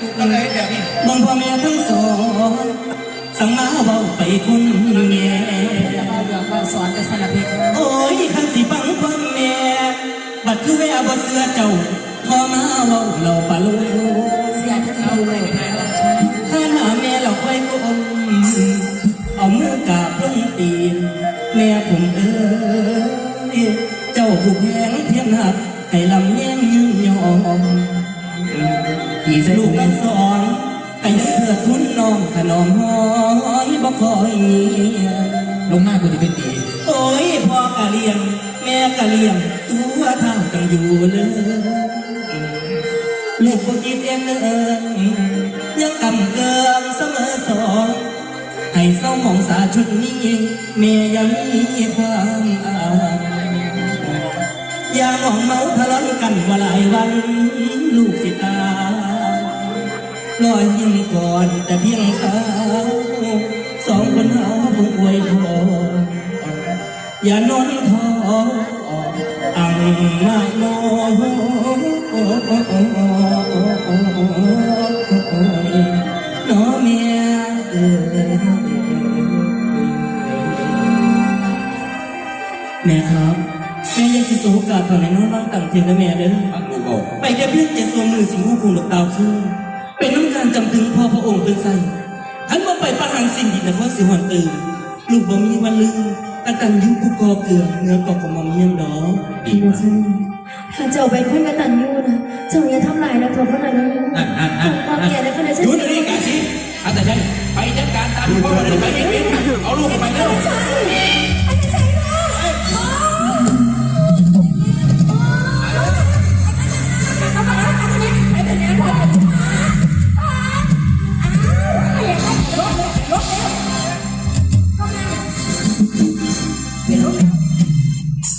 ถูกแล้แบบนี้บางพ่อแม่ทั้งสองสั่งมาเบาไปคุณแม่มเรื่องมาสอนจะสนับเพโอ้ยขันสิฟังความแม่บัดคือแววบ่เสือเจ้าพอมาเบาเราปะลูเสียทั้งเราเลยไม่ได้หรอกใช่ถ้าหาแม่เราค่อยก้มเอามือกราบลงตีนแม่ผมเอ้ยเจ้าผู้แพงเพียงหักให้ลำแย่งยืนยอม อีสลูกทั้งสองให้เสื้อทุนน้องขนมหอยบ่คอยเงียลงหน้ากูจะเป็นดีโอ้ยพ่อกะเลียง แม่กะเลียง ตัวเท่ากันอยู่เลยลูกบ่คิดเองเลยยังกำเกิมเสมอสองให้เศร้าหมองสาชุดนี้แม่ยังมีความอายอย่ามองเมาทะเลาะกันว่าหลายวันลูก รอยยิ้มก่อนแต่เพียงเขาสองคนเขาคงอวยพรอย่านอนท้ออังมาโนน้อเมียเอ่ยแม่ครับแม่ยังคิดสูโอกาสตอนไหนน้องน้องต่ำเทียนนะแม่เด้อมันกูบอกไปแก้เพียงเจ็ดสวงมือสิงหูคุงดอกดาวคือ เป็นน้ำการจำถึงพ่อพระองค์เป็นใส่ท่านว่าไปประหารสิ่งดีนะพ่อสิหอนตื่นลูกบ่มีวันลืมกตันยุผู้กอเกลือเงือกอกกระหม่อมเยี่ยมดอกดีนะเจ้าถ้าเจ้าเป็นคนกตัญญูนะเจ้าอย่าทำลายนะเธอคนนั้นนะลูกนั่นนั่นนั่นความเกลียดในคนนั้นฉันหยุดเลยกาสิอาแต่ฉันไปจัดการตามที่พ่อมาเลยไปเองเอาลูกไปแล้ว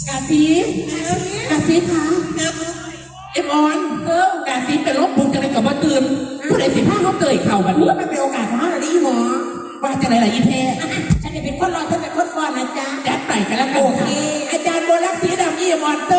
กาซีกาซีคะเอ็มออนเออกาซีเป็นลบปุงจะได้กับว่าตื่นผู้ใดสิผ้าเขาเกยเข่าแบบนี้มันเป็นโอกาสของเราดีหมอว่าจะไหนล่ะอีเทฉันจะเป็นคนรอฉันเป็นคนฟอนนะจ๊ะจัดไปกันแล้วกันโอเคอาจารย์โบลักสีดำยี่มอนเตอร์